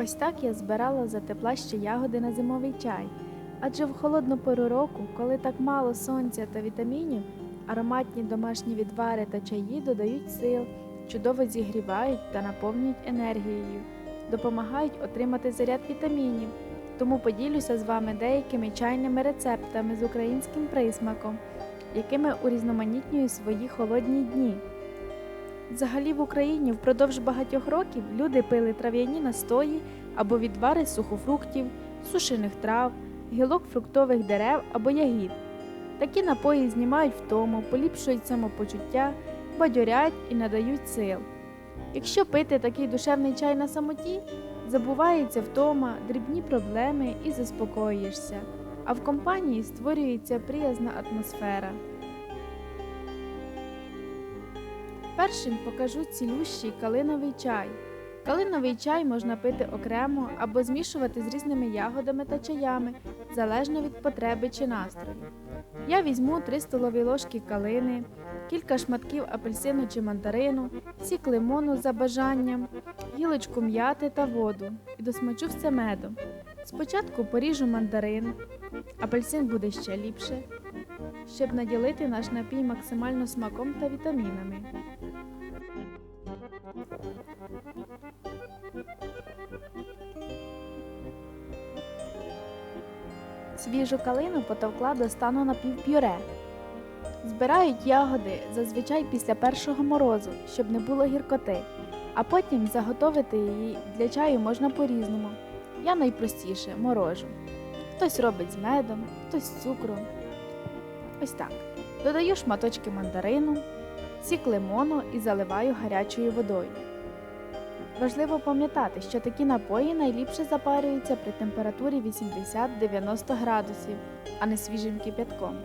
Ось так я збирала за тепла ще ягоди на зимовий чай. Адже в холодну пору року, коли так мало сонця та вітамінів, ароматні домашні відвари та чаї додають сил, чудово зігрівають та наповнюють енергією, допомагають отримати заряд вітамінів. Тому поділюся з вами деякими чайними рецептами з українським присмаком, якими урізноманітнюю свої холодні дні. Взагалі в Україні впродовж багатьох років люди пили трав'яні настої або відвари сухофруктів, сушених трав, гілок фруктових дерев або ягід. Такі напої знімають втому, поліпшують самопочуття, бадьорять і надають сил. Якщо пити такий душевний чай на самоті, забувається втома, дрібні проблеми і заспокоїшся, а в компанії створюється приязна атмосфера. Першим покажу цілющий калиновий чай. Калиновий чай можна пити окремо або змішувати з різними ягодами та чаями, залежно від потреби чи настрою. Я візьму 3 столові ложки калини, кілька шматків апельсину чи мандарину, сік лимону за бажанням, гілочку м'яти та воду і досмачу все медом. Спочатку поріжу мандарин, апельсин буде ще ліпше, щоб наділити наш напій максимально смаком та вітамінами. Свіжу калину потовкла до стану напівпюре. Збирають ягоди зазвичай після першого морозу, щоб не було гіркоти, а потім заготовити її для чаю можна по-різному. Я найпростіше морожу. Хтось робить з медом, хтось з цукром. Ось так. Додаю шматочки мандарину, сік лимону і заливаю гарячою водою. Важливо пам'ятати, що такі напої найліпше запарюються при температурі 80-90 градусів, а не свіжим кип'ятком.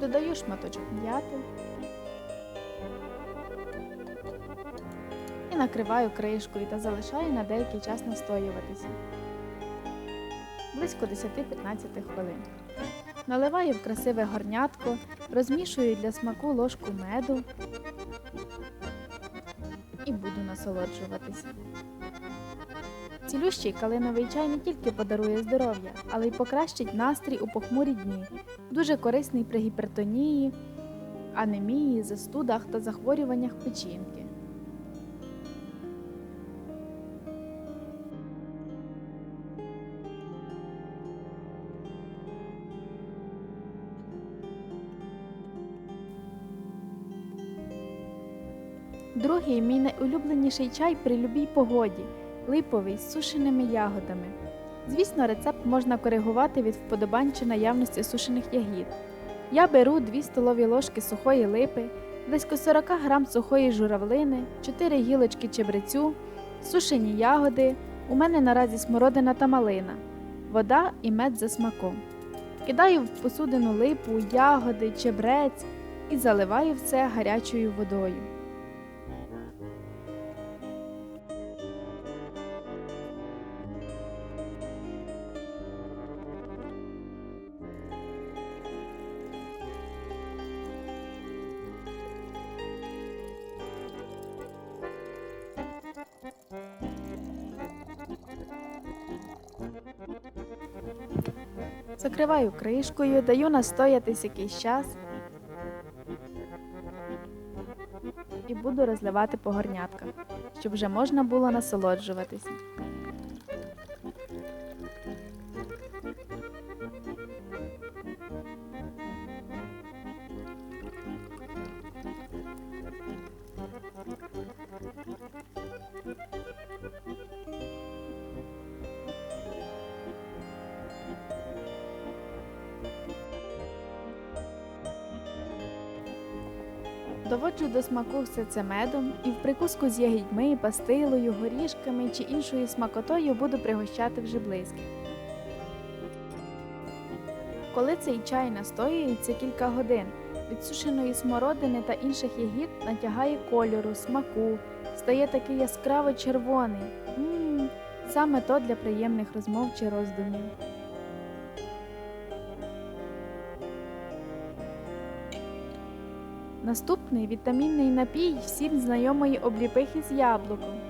Додаю шматочок м'яти накриваю кришкою та залишаю на деякий час настоюватися. Близько 10-15 хвилин. Наливаю в красиве горнятко, розмішую для смаку ложку меду і буду насолоджуватися. Цілющий калиновий чай не тільки подарує здоров'я, але й покращить настрій у похмурі дні. Дуже корисний при гіпертонії, анемії, застудах та захворюваннях печінки. Другий мій найулюбленіший чай при любій погоді липовий з сушеними ягодами. Звісно, рецепт можна коригувати від вподобань чи наявності сушених ягід. Я беру 2 столові ложки сухої липи, близько 40 г сухої журавлини, 4 гілочки чебрецю, сушені ягоди. У мене наразі смородина та малина, вода і мед за смаком. Кидаю в посудину липу, ягоди, чебрець і заливаю все гарячою водою. Закриваю кришкою, даю настоятись якийсь час і буду розливати по горнятках, щоб вже можна було насолоджуватися. Доводжу до смаку все це медом і в прикуску з ягідьми, пастилою, горішками чи іншою смакотою буду пригощати вже близько. Коли цей чай настоюється кілька годин, від сушеної смородини та інших ягід натягає кольору, смаку, стає такий яскраво червоний. Саме то для приємних розмов чи роздумів. Наступний вітамінний напій всім знайомої обліпихи з яблуком.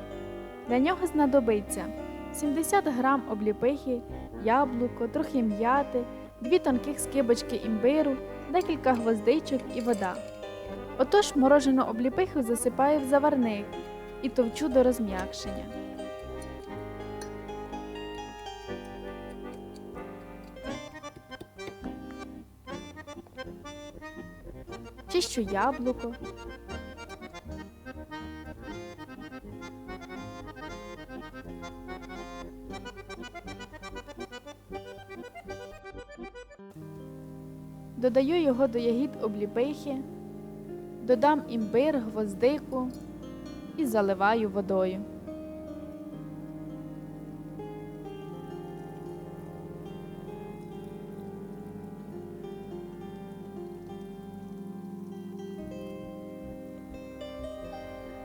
Для нього знадобиться 70 г обліпихи, яблуко, трохи м'яти, дві тонких скибочки імбиру, декілька гвоздичок і вода. Отож морожену обліпиху засипаю в заварник і товчу до розм'якшення. Чищу яблуко. Додаю його до ягід обліпихи, додам імбир, гвоздику і заливаю водою.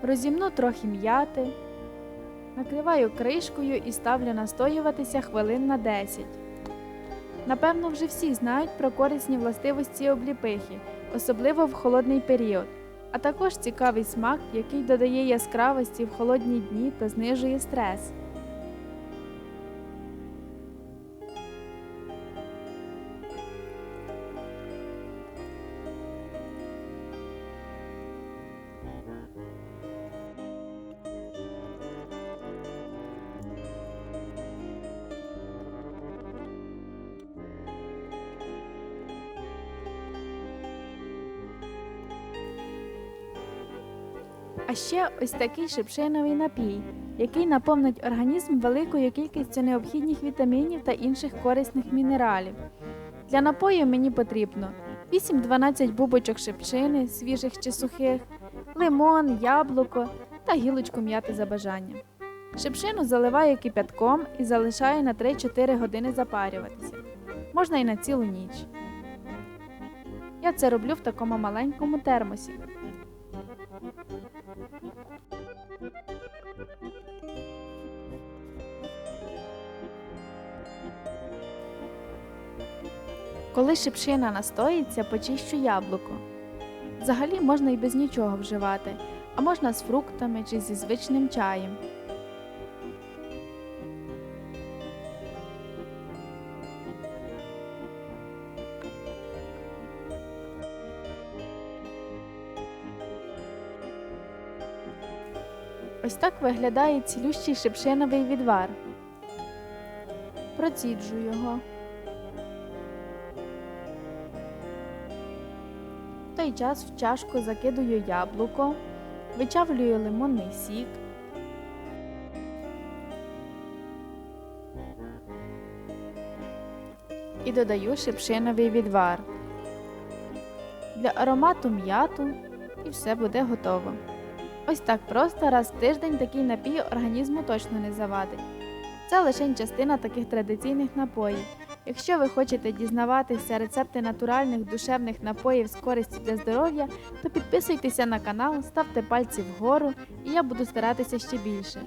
Розімну трохи м'яти, накриваю кришкою і ставлю настоюватися хвилин на 10. Напевно, вже всі знають про корисні властивості обліпихи, особливо в холодний період, а також цікавий смак, який додає яскравості в холодні дні та знижує стрес. А ще ось такий шипшиновий напій, який наповнить організм великою кількістю необхідних вітамінів та інших корисних мінералів. Для напою мені потрібно 8-12 бубочок шипшини, свіжих чи сухих, лимон, яблуко та гілочку м'яти за бажанням. Шипшину заливаю кипятком і залишаю на 3-4 години запарюватися. Можна і на цілу ніч. Я це роблю в такому маленькому термосі. Коли шипшина настоїться, почищу яблуко. Взагалі можна і без нічого вживати, а можна з фруктами чи зі звичним чаєм. Ось так виглядає цілющий шипшиновий відвар. Проціджу його. В той час в чашку закидую яблуко, вичавлюю лимонний сік. І додаю шипшиновий відвар. Для аромату м'яту і все буде готово. Ось так просто раз в тиждень такий напій організму точно не завадить. Це лише частина таких традиційних напоїв. Якщо ви хочете дізнаватися рецепти натуральних душевних напоїв з користю для здоров'я, то підписуйтеся на канал, ставте пальці вгору, і я буду старатися ще більше.